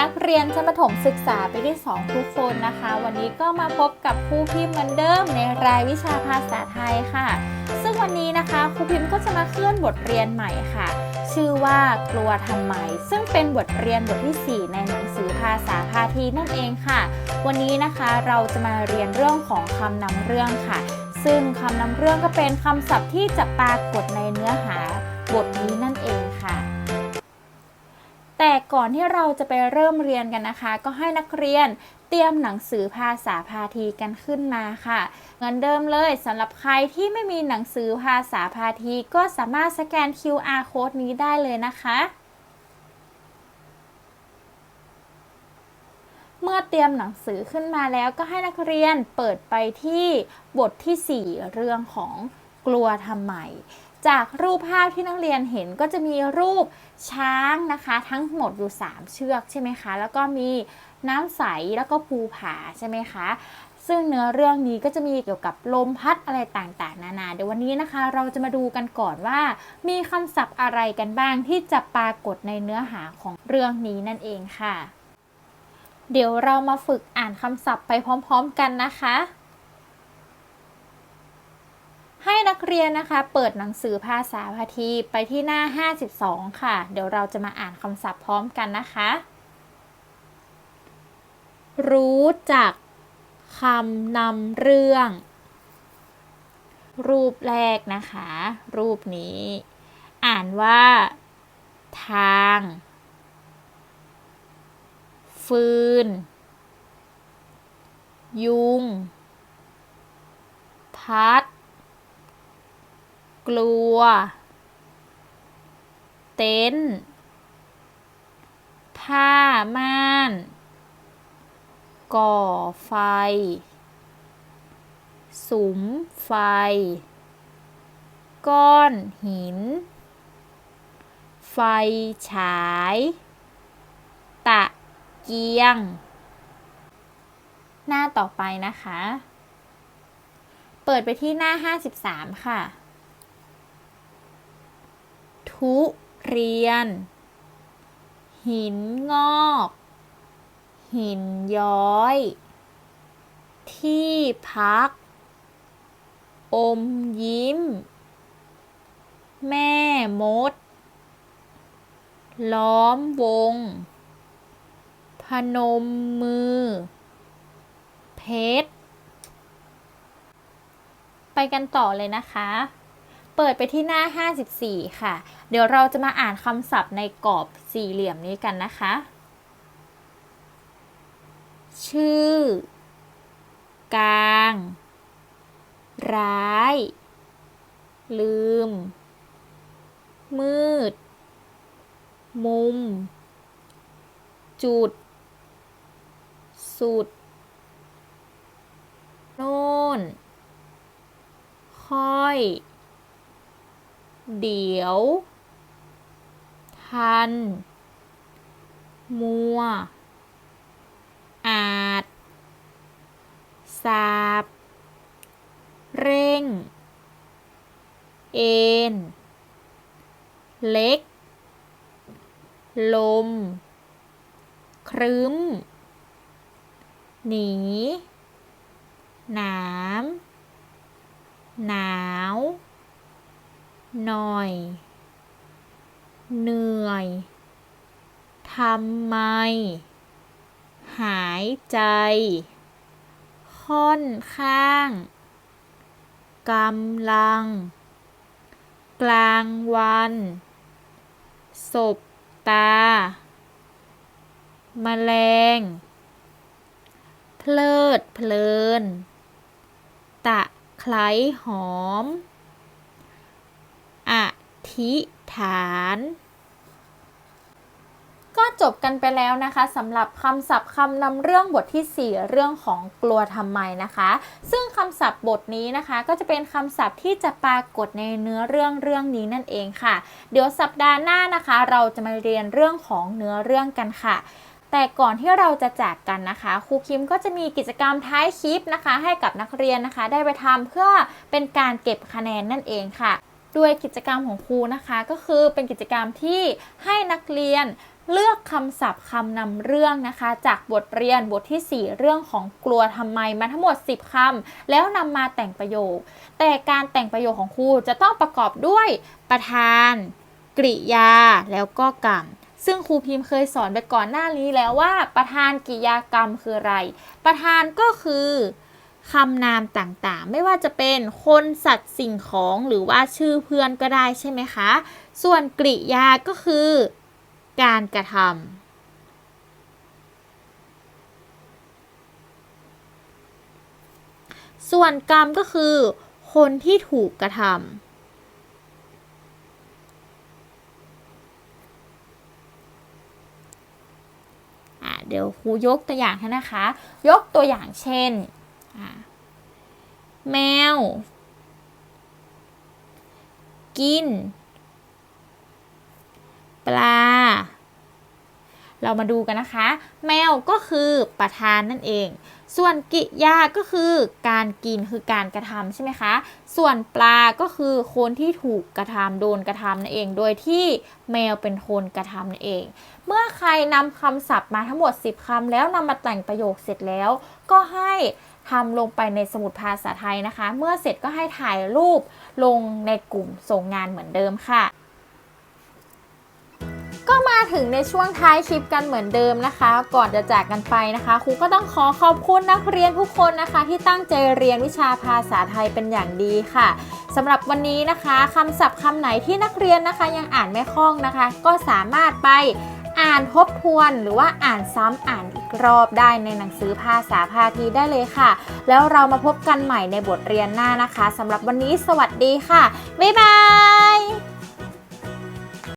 นักเรียนชั้นประถมศึกษาปีที่2ทุกคนนะคะ วันนี้ก็มาพบกับครูพิมพ์เหมือนเดิมในรายวิชาภาษาไทยค่ะ ซึ่งวันนี้นะคะครูพิมพ์ก็จะมาเคลื่อนบทเรียนใหม่ค่ะ ชื่อว่ากลัวทำไม ซึ่งเป็นบทเรียนบทที่ 4 ในหนังสือภาษาพาทีนั่นเองค่ะ วันนี้นะคะเราจะมาเรียนเรื่องของคำนำเรื่องค่ะ ซึ่งคำนำเรื่องก็เป็นคำศัพท์ที่จะปรากฏในเนื้อหาบทนี้นั่นเองค่ะ ก่อนที่เราจะไปเริ่มเรียนกันนะคะ ก็ให้นักเรียนเตรียมหนังสือภาษาพาทีกันขึ้นมาค่ะเงินเดิมเลยสำหรับใครที่ไม่มีหนังสือภาษาพาทีก็สามารถสแกน QR code นี้ได้เลยนะคะ เมื่อเตรียมหนังสือขึ้นมาแล้วก็ให้นักเรียนเปิดไปที่บทที่ 4 เรื่องของกลัวทำไม จากรูปภาพที่นักเรียนเห็นก็จะมีรูปช้างนะคะ ทั้งหมดอยู่ 3 เชือกใช่ไหมคะ แล้วก็มีน้ำใสแล้วก็ภูผาใช่ไหมคะ ซึ่งเนื้อเรื่องนี้ก็จะมีเกี่ยวกับลมพัดอะไรต่างๆ นานาเดี๋ยววันนี้นะคะ เราจะมาดูกันก่อนว่า มีคำศัพท์อะไรกันบ้างที่จะปรากฏในเนื้อหาของเรื่องนี้นั่นเองค่ะ เดี๋ยวเรามาฝึกอ่านคำศัพท์ไปพร้อม ๆ กันนะคะ ให้นั กเรียนนะคะ เปิดหนังสือภาษาพาทีไปที่หน้า 52 ค่ะ เดี๋ยวเราจะมาอ่านคำศัพท์พร้อมกันนะคะ รู้จักคำนำเรื่อง รูปแรกนะคะ รูปนี้ อ่านว่า ทาง ฟืน ยุง พัด กลัว เต็นท์ผ้าม่าน ก่อไฟ สุมไฟ ก้อนหิน ไฟฉาย ตะเกียง หน้าต่อไปนะคะ เปิดไปที่หน้า 53 ค่ะ ทุเรียน หินงอก หินย้อย ที่พัก อมยิ้ม แม่มด ล้อมวง พนมมือ เพชร ไปกันต่อเลยนะคะ เปิดไปที่หน้า 54 ค่ะ เดี๋ยวเราจะมาอ่านคำศัพท์ในกรอบสี่เหลี่ยมนี้กันนะคะ ชื่อ กลาง ร้าย ลืม มืด มุม จุด สุด โน่น ค่อย เดี๋ยว ทัน มัว อาจ สาบ เร่ง เอ็น เล็ก ลม ครึ้ม หนี หนาม หนาว หน่อย เหนื่อย ทำไม หายใจ ค่อนข้าง กำลัง กลางวัน ศบตา แมลง เพลิดเพลิน ตะไคร้หอม ธิฐาน ก็จบกันไปแล้วนะคะสำหรับคำศัพท์คำนำเรื่องบทที่ 4 เรื่องของกลัวทำไมนะคะ ซึ่งคำศัพท์บทนี้นะคะ ก็จะเป็นคำศัพท์ที่จะปรากฏในเนื้อเรื่องเรื่องนี้นั่นเองค่ะ เดี๋ยวสัปดาห์หน้านะคะ เราจะมาเรียนเรื่องของเนื้อเรื่องกันค่ะแต่ก่อนที่เราจะจากกันนะคะ ครูคิมก็จะมีกิจกรรมท้ายคลิปนะคะ ให้กับนักเรียนนะคะ ได้ไปทำเพื่อเป็นการเก็บคะแนนนั่นเองค่ะ ด้วยกิจกรรมของครูนะคะ ก็คือเป็นกิจกรรมที่ให้นักเรียนเลือกคำศัพท์คำนำเรื่องนะคะ จากบทเรียนบทที่ 4 เรื่องของกลัวทำไมมาทั้งหมด 10คำแล้วนำมาแต่งประโยค แต่การแต่งประโยคของครูจะต้องประกอบด้วยประธาน กริยาแล้วก็กรรมซึ่งครูพิมพ์เคยสอนไปก่อนหน้านี้แล้วว่า ประธานกริยากรรมคืออะไร ประธานก็คือ คำนามต่างๆ ไม่ว่าจะเป็นคนสัตว์สิ่งของหรือว่าชื่อเพื่อนก็ได้ใช่ไหมคะ ส่วนกริยาก็คือ การกระทำส่วนกรรมก็คือ คนที่ถูกกระทำเดี๋ยวครูยกตัวอย่างให้นะคะ ยกตัวอย่างเช่น แมว กิน ปลา เรามาดูกันนะคะ แมวก็คือประธานนั่นเอง ส่วนกิยาก็คือการกินคือการกระทำใช่ไหมคะ ส่วนปลาก็คือคนที่ถูกกระทำโดนกระทำนั่นเอง โดยที่แมวเป็นคนกระทำนั่นเอง เมื่อใครนำคำศัพท์มาทั้งหมด 10คำแล้วนำมาแต่งประโยคเสร็จแล้ว ก็ให้ทำลงไปในสมุดภาษาไทยนะคะ เมื่อเสร็จก็ให้ถ่ายรูปลงในกลุ่มส่งงานเหมือนเดิมค่ะ ก็มาถึงในช่วงท้ายคลิปกันเหมือนเดิมนะคะ ก่อนจะจากกันไปนะคะครูก็ต้องขอขอบคุณนักเรียนทุกคนนะคะ ที่ตั้งใจเรียนวิชาภาษาไทยเป็นอย่างดีค่ะสำหรับวันนี้นะคะคำศัพท์คำไหนที่นักเรียนนะคะยังอ่านไม่คล่องนะคะ ก็สามารถไปอ่านทบทวนหรือว่าอ่านซ้ำอ่านอีกรอบได้ในหนังสือภาษาพาทีได้เลยค่ะ แล้วเรามาพบกันใหม่ในบทเรียนหน้านะคะสำหรับวันนี้สวัสดีค่ะ บ๊ายบาย